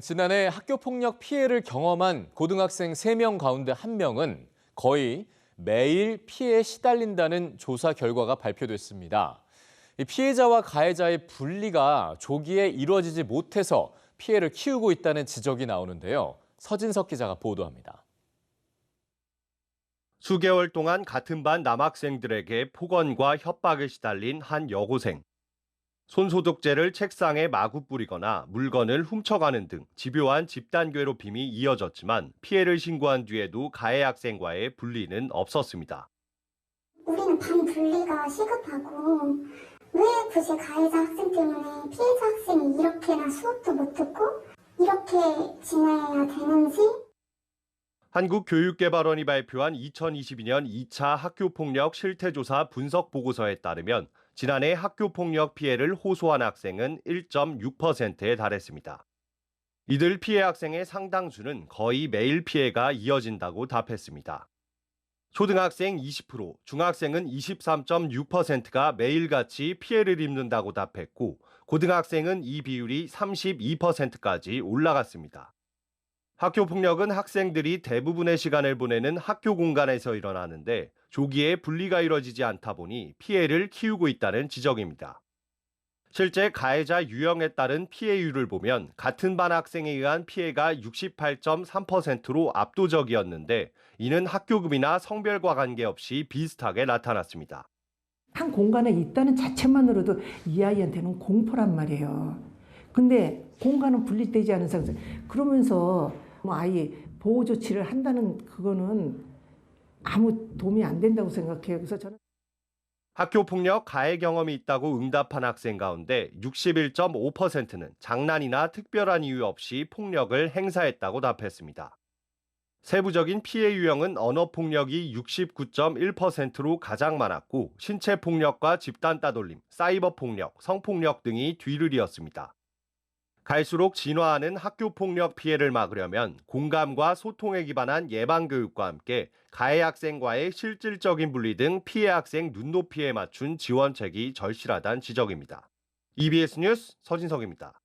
지난해 학교 폭력 피해를 경험한 고등학생 3명 가운데 1명은 거의 매일 피해에 시달린다는 조사 결과가 발표됐습니다. 이 피해자와 가해자의 분리가 조기에 이루어지지 못해서 피해를 키우고 있다는 지적이 나오는데요. 서진석 기자가 보도합니다. 수개월 동안 같은 반 남학생들에게 폭언과 협박에 시달린 한 여고생. 손소독제를 책상에 마구 뿌리거나 물건을 훔쳐가는 등 집요한 집단 괴롭힘이 이어졌지만 피해를 신고한 뒤에도 가해 학생과의 분리는 없었습니다. 우리는 반 분리가 시급하고 왜 굳이 가해자 학생 때문에 피해자 학생이 이렇게나 수업도 못 듣고 이렇게 지내야 되는지 한국교육개발원이 발표한 2022년 2차 학교폭력 실태조사 분석 보고서에 따르면 지난해 학교폭력 피해를 호소한 학생은 1.6%에 달했습니다. 이들 피해 학생의 상당수는 거의 매일 피해가 이어진다고 답했습니다. 초등학생 20%, 중학생은 23.6%가 매일같이 피해를 입는다고 답했고, 고등학생은 이 비율이 32%까지 올라갔습니다. 학교 폭력은 학생들이 대부분의 시간을 보내는 학교 공간에서 일어나는데 조기에 분리가 이뤄지지 않다 보니 피해를 키우고 있다는 지적입니다. 실제 가해자 유형에 따른 피해율을 보면 같은 반 학생에 의한 피해가 68.3%로 압도적이었는데 이는 학교급이나 성별과 관계없이 비슷하게 나타났습니다. 한 공간에 있다는 자체만으로도 이 아이한테는 공포란 말이에요. 근데 공간은 분리되지 않은 상태. 그러면서 뭐 아이 보호 조치를 한다는 그거는 아무 도움이 안 된다고 생각해요. 그래서 저는 학교 폭력 가해 경험이 있다고 응답한 학생 가운데 61.5%는 장난이나 특별한 이유 없이 폭력을 행사했다고 답했습니다. 세부적인 피해 유형은 언어 폭력이 69.1%로 가장 많았고 신체 폭력과 집단 따돌림, 사이버 폭력, 성폭력 등이 뒤를 이었습니다. 갈수록 진화하는 학교 폭력 피해를 막으려면 공감과 소통에 기반한 예방 교육과 함께 가해 학생과의 실질적인 분리 등 피해 학생 눈높이에 맞춘 지원책이 절실하다는 지적입니다. EBS 뉴스 서진석입니다.